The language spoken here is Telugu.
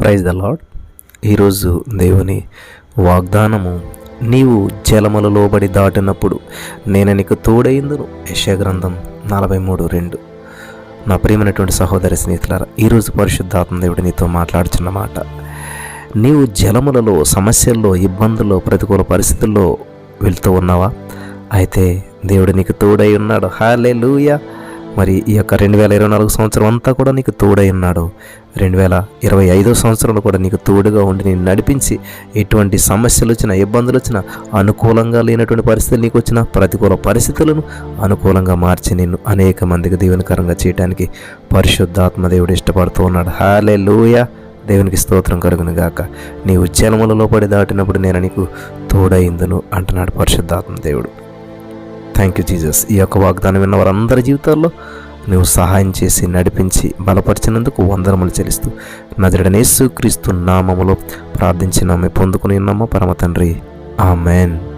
ప్రైజ్ ద లాడ్ ఈరోజు దేవుని వాగ్దానము నీవు జలముల లోబడి దాటినప్పుడు నేను నీకు తోడైందును. యశగ్రంథం నలభై మూడు రెండు. నా ప్రియమైనటువంటి సహోదరి స్నేహితులారా ఈరోజు పరిశుద్ధాత్మ దేవుడు నీతో మాట్లాడుచున్న మాట నీవు జలములలో సమస్యల్లో ఇబ్బందుల్లో ప్రతికూల పరిస్థితుల్లో వెళ్తూ ఉన్నావా? అయితే దేవుడు నీకు తోడై ఉన్నాడు. హాలే లూయా మరి ఈ యొక్క రెండు వేల ఇరవై నాలుగు సంవత్సరం అంతా కూడా నీకు తోడై ఉన్నాడు. రెండు వేల ఇరవై ఐదో సంవత్సరంలో కూడా నీకు తోడుగా ఉండి నేను నడిపించి ఎటువంటి సమస్యలు వచ్చినా ఇబ్బందులు వచ్చినా అనుకూలంగా లేనటువంటి పరిస్థితులు నీకు వచ్చిన ప్రతికూల పరిస్థితులను అనుకూలంగా మార్చి నిన్ను అనేక మందికి దీవెనకరంగా చేయడానికి పరిశుద్ధాత్మ దేవుడు ఇష్టపడుతూ ఉన్నాడు. హాలే దేవునికి స్తోత్రం కలుగును గాక నీవు జలములలో పడి దాటినప్పుడు నేను నీకు తోడైందును అంటున్నాడు పరిశుద్ధాత్మ దేవుడు. థ్యాంక్ యూ జీజస్ ఈ యొక్క వాగ్దానం విన్న వారందరి జీవితాల్లో నువ్వు సహాయం చేసి నడిపించి బలపరిచినందుకు వందనములు చెల్లిస్తూ నజరడనేసు క్రీస్తు నామములో ప్రార్థించిన పొందుకుని ఉన్నామా? పరమ తండ్రి. ఆమెన్.